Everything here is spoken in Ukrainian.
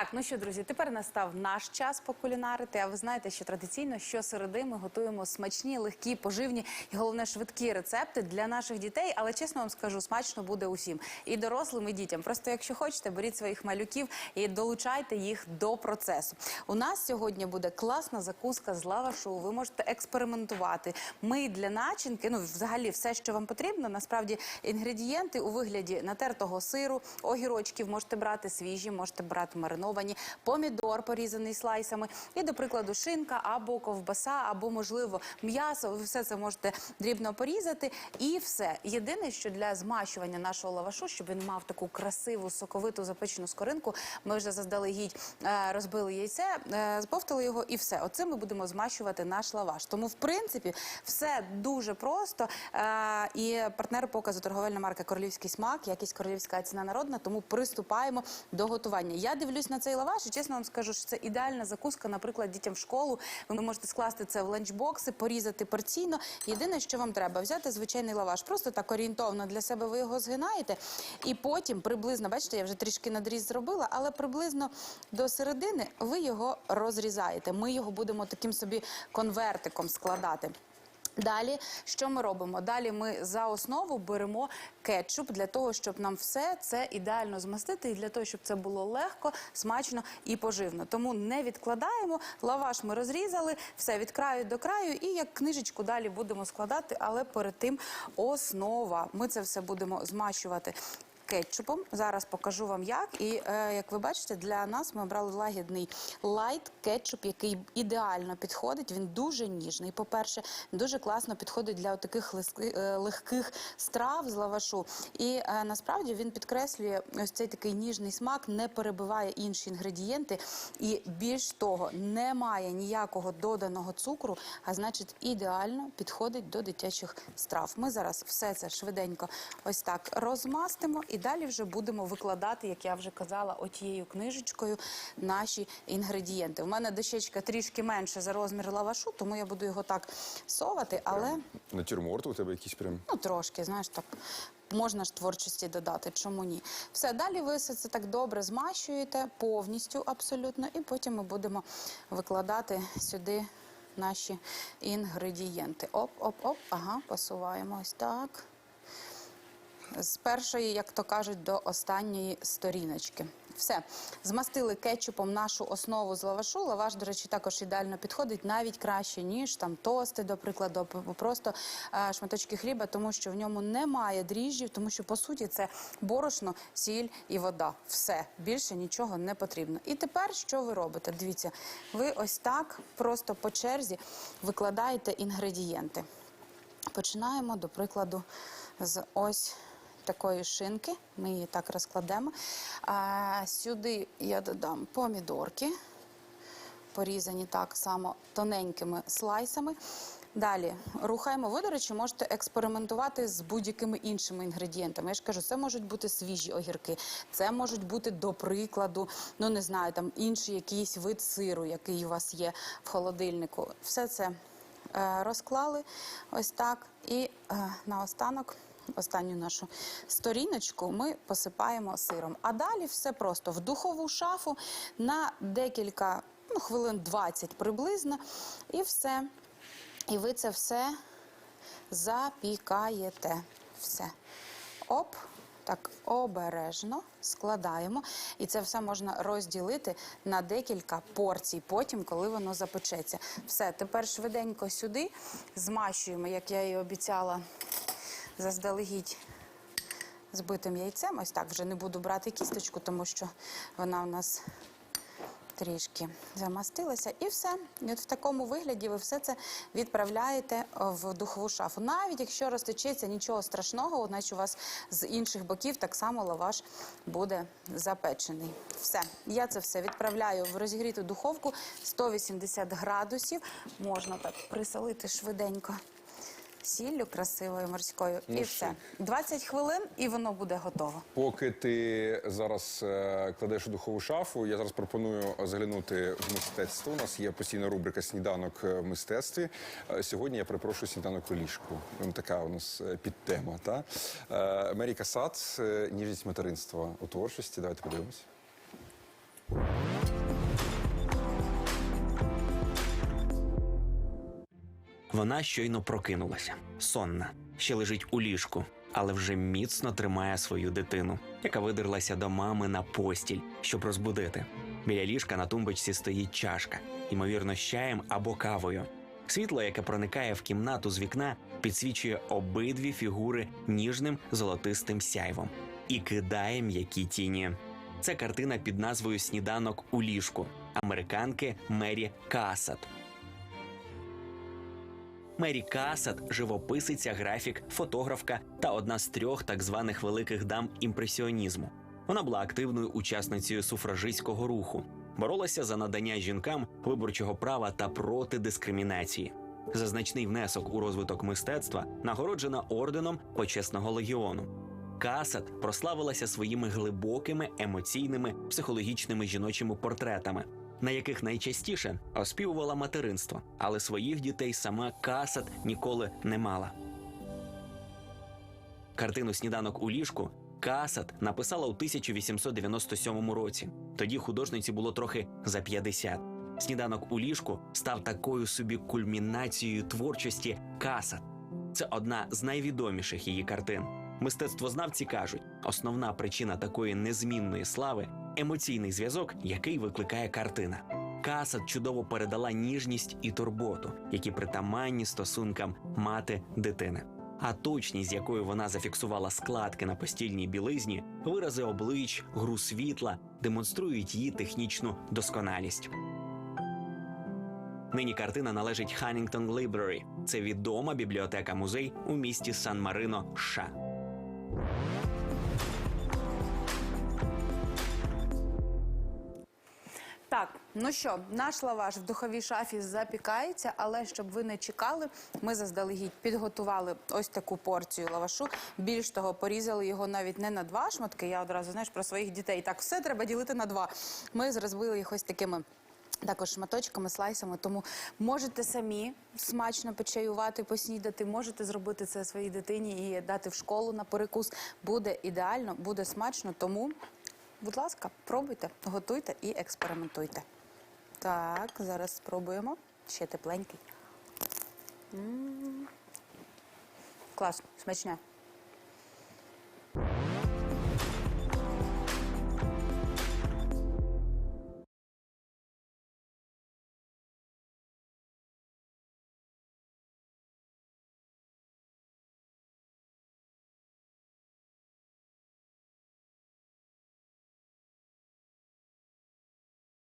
Так, ну що, друзі, тепер настав наш час покулінарити. А ви знаєте, що традиційно щосереди ми готуємо смачні, легкі, поживні і головне швидкі рецепти для наших дітей. Але чесно вам скажу, смачно буде усім і дорослим, і дітям. Просто якщо хочете, беріть своїх малюків і долучайте їх до процесу. У нас сьогодні буде класна закуска з лавашу. Ви можете експериментувати. Ми для начинки, ну взагалі, все, що вам потрібно, насправді інгредієнти у вигляді натертого сиру, огірочків можете брати свіжі, можете брати мариновані, помідор порізаний слайсами, і, до прикладу, шинка або ковбаса, або можливо м'ясо. Ви все це можете дрібно порізати, і все. Єдине, що для змащування нашого лавашу, щоб він мав таку красиву соковиту запечену скоринку, ми вже заздалегідь е, розбили яйце, е, збовтали його, і все. Оцим ми будемо змащувати наш лаваш. Тому, в принципі, все дуже просто. Е, і партнер показу торговельна марка Королівський смак, якість королівська ціна народна. Тому приступаємо до готування. Я дивлюсь на цей лаваш, і чесно вам скажу, що це ідеальна закуска, наприклад, дітям в школу. Ви можете скласти це в ланчбокси, порізати порційно. Єдине, що вам треба, взяти звичайний лаваш, просто так орієнтовно для себе ви його згинаєте, і потім приблизно, бачите, я вже трішки надріз зробила, але приблизно до середини ви його розрізаєте. Ми його будемо таким собі конвертиком складати. Далі, що ми робимо? Далі ми за основу беремо кетчуп для того, щоб нам все це ідеально змастити, і для того, щоб це було легко, смачно і поживно. Тому не відкладаємо. Лаваш ми розрізали, все від краю до краю, і як книжечку далі будемо складати, але перед тим основа. Ми це все будемо змащувати. Кетчупом зараз покажу вам як. І е, як ви бачите, для нас ми обрали лагідний лайт кетчуп, який ідеально підходить. Він дуже ніжний. По-перше, дуже класно підходить для таких легких страв з лавашу. І е, насправді він підкреслює ось цей такий ніжний смак, не перебиває інші інгредієнти. І більш того, немає ніякого доданого цукру, а значить, ідеально підходить до дитячих страв. Ми зараз все це швиденько ось так розмастимо і далі вже будемо викладати, як я вже казала, отією книжечкою наші інгредієнти. У мене дощечка трішки менше за розмір лавашу, тому я буду його так совати, але Натюрморт у тебе якийсь прям. ну трошки, знаєш, так. Можна ж творчості додати, чому ні? Все, далі ви все це так добре змащуєте повністю абсолютно, і потім ми будемо викладати сюди наші інгредієнти. Оп, оп, оп, ага, посуваємо ось так з першої, як то кажуть, до останньої сторіночки. Все, змастили кетчупом нашу основу з лавашу. Лаваш, до речі, також ідеально підходить навіть краще, ніж там тости, до прикладу, просто е, шматочки хліба, тому що в ньому немає дріжджів, тому що по суті це борошно, сіль і вода. Все більше нічого не потрібно. І тепер що ви робите? Дивіться, ви ось так просто по черзі викладаєте інгредієнти. Починаємо, до прикладу, з ось такої шинки. Ми її так розкладемо. А, сюди я додам помідорки, порізані так само тоненькими слайсами. Далі рухаємо. Ви, до речі, можете експериментувати з будь-якими іншими інгредієнтами. Я ж кажу, це можуть бути свіжі огірки, це можуть бути, до прикладу, ну не знаю, там інший якийсь вид сиру, який у вас є в холодильнику. Все це е, розклали ось так. І е, наостанок останню нашу сторіночку ми посипаємо сиром. А далі все просто в духову шафу на декілька ну, хвилин 20 приблизно, і все. І ви це все запікаєте. Все. Оп. Так обережно складаємо, і це все можна розділити на декілька порцій. Потім, коли воно запечеться. Все, тепер швиденько сюди змащуємо, як я і обіцяла, заздалегідь збитим яйцем. Ось так вже не буду брати кісточку, тому що вона у нас трішки замастилася. І все. І от в такому вигляді ви все це відправляєте в духову шафу. Навіть якщо розтечеться нічого страшного, значить у вас з інших боків так само лаваш буде запечений. Все, я це все відправляю в розігріту духовку 180 градусів. Можна так присолити швиденько. Сіллю красивою морською, Ну, і все. шик. 20 хвилин, і воно буде готово. Поки ти зараз е, кладеш у духову шафу, я зараз пропоную заглянути в мистецтво. У нас є постійна рубрика Сніданок в мистецтві. Е, Сьогодні я перепрошую сніданок у ліжку. Така у нас е, підтема. Та? Е, Мері Касат, е, ніжність материнства у творчості. Давайте подивимось. Вона щойно прокинулася, сонна, ще лежить у ліжку, але вже міцно тримає свою дитину, яка видерлася до мами на постіль, щоб розбудити. Біля ліжка на тумбочці стоїть чашка, ймовірно, з чаєм або кавою. Світло, яке проникає в кімнату з вікна, підсвічує обидві фігури ніжним золотистим сяйвом і кидає м'які тіні. Це картина під назвою Сніданок у ліжку американки Мері Касат. Мері Касат живописиця, графік, фотографка та одна з трьох так званих великих дам імпресіонізму. Вона була активною учасницею суфражистського руху, боролася за надання жінкам виборчого права та проти дискримінації. За значний внесок у розвиток мистецтва нагороджена орденом почесного легіону. Касат прославилася своїми глибокими емоційними психологічними жіночими портретами, на яких найчастіше оспівувала материнство, але своїх дітей сама Касат ніколи не мала. Картину Сніданок у ліжку Касат написала у 1897 році. Тоді художниці було трохи за 50. Сніданок у ліжку став такою собі кульмінацією творчості Касат. Це одна з найвідоміших її картин. Мистецтвознавці кажуть, основна причина такої незмінної слави емоційний зв'язок, який викликає картина. Касат чудово передала ніжність і турботу, які притаманні стосункам мати дитини. А точність, з якою вона зафіксувала складки на постільній білизні, вирази облич, гру світла демонструють її технічну досконалість. Нині картина належить Huntington Library. Це відома бібліотека-музей у місті Сан-Марино, США. Так, ну що, наш лаваш в духовій шафі запікається, але щоб ви не чекали, ми заздалегідь підготували ось таку порцію лавашу. Більш того, порізали його навіть не на два шматки. Я одразу знаєш про своїх дітей. Так, все треба ділити на два. Ми розбили їх ось такими. Також шматочками, слайсами, тому можете самі смачно почаювати, поснідати, можете зробити це своїй дитині і дати в школу на перекус. Буде ідеально, буде смачно. Тому, будь ласка, пробуйте, готуйте і експериментуйте. Так, зараз спробуємо. Ще тепленький. М. Клас, смачне.